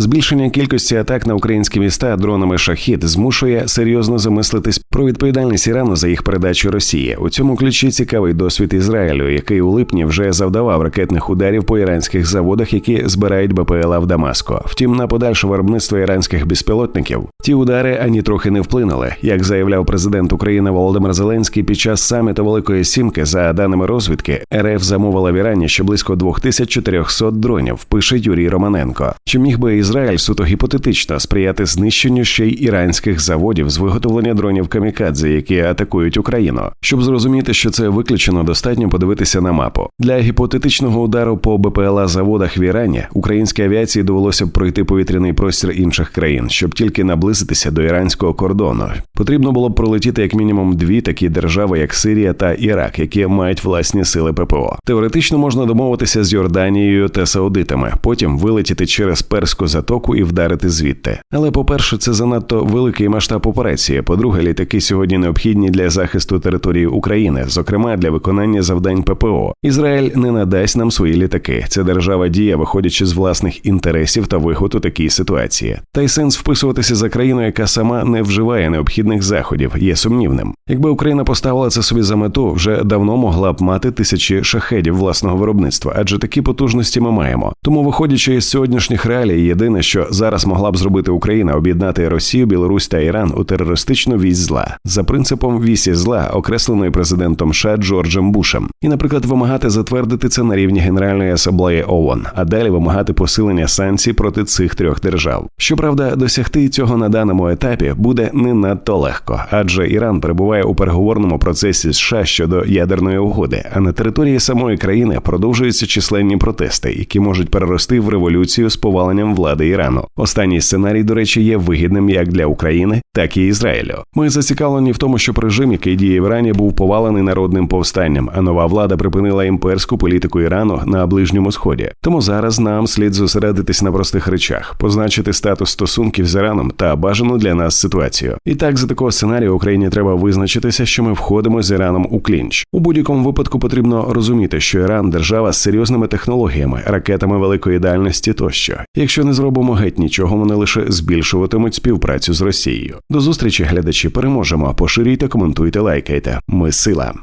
Збільшення кількості атак на українські міста дронами шахід змушує серйозно замислитись про відповідальність Ірану за їх передачу Росії. У цьому ключі цікавий досвід Ізраїлю, який у липні вже завдавав ракетних ударів по іранських заводах, які збирають БПЛА в Дамаско. Втім, на подальше виробництво іранських безпілотників ті удари ані трохи не вплинули. Як заявляв президент України Володимир Зеленський під час саміту Великої Сімки, за даними розвідки, РФ замовила в Ірані ще близько 2400 дронів. Пише Юрій Романенко. Чи міг би Ізраїль суто гіпотетично сприяти знищенню ще й іранських заводів з виготовлення дронів камікадзе, які атакують Україну? Щоб зрозуміти, що це виключено, достатньо подивитися на мапу. Для гіпотетичного удару по БПЛА заводах в Ірані українській авіації довелося б пройти повітряний простір інших країн, щоб тільки наблизитися до іранського кордону. Потрібно було б пролетіти як мінімум дві такі держави, як Сирія та Ірак, які мають власні сили ППО. Теоретично можна домовитися з Йорданією та Саудитами, потім вилетіти через перську затоку і вдарити звідти. Але, по-перше, це занадто великий масштаб операції. По-друге, літаки сьогодні необхідні для захисту території України, зокрема для виконання завдань ППО. Ізраїль не надасть нам свої літаки. Ця держава діє, виходячи з власних інтересів та вигод у такій ситуації. Та й сенс вписуватися за країну, яка сама не вживає необхідних заходів, є сумнівним. Якби Україна поставила це собі за мету, вже давно могла б мати тисячі шахедів власного виробництва, адже такі потужності ми маємо. Тому, виходячи із сьогоднішніх реалій, єдине, що зараз могла б зробити Україна, об'єднати Росію, Білорусь та Іран у терористичну вісь зла. За принципом вісі зла, окресленої президентом США Джорджем Бушем, і, наприклад, вимагати затвердити це на рівні Генеральної асамблеї ООН, а далі вимагати посилення санкцій проти цих трьох держав. Щоправда, досягти цього на даному етапі буде не надто легко, адже Іран перебуває у переговорному процесі США щодо ядерної угоди, а на території самої країни продовжуються численні протести, які можуть перерости в революцію з поваленням влади Ірану. Останній сценарій, до речі, є вигідним як для України, так і Ізраїлю. Ми зацікавлені в тому, щоб режим, який діє в Ірані, був повалений народним повстанням, а нова влада припинила імперську політику Ірану на ближньому сході. Тому зараз нам слід зосередитись на простих речах, позначити статус стосунків з Іраном та бажану для нас ситуацію. І так за такого сценарію Україні треба визначитися, що ми входимо з Іраном у клінч. У будь-якому випадку потрібно розуміти, що Іран держава з серйозними технологіями, ракетами великої дальності тощо. Якщо не зробимо геть нічого, вони лише збільшуватимуть співпрацю з Росією. До зустрічі, глядачі, переможемо. Поширюйте, коментуйте, лайкайте. Ми сила.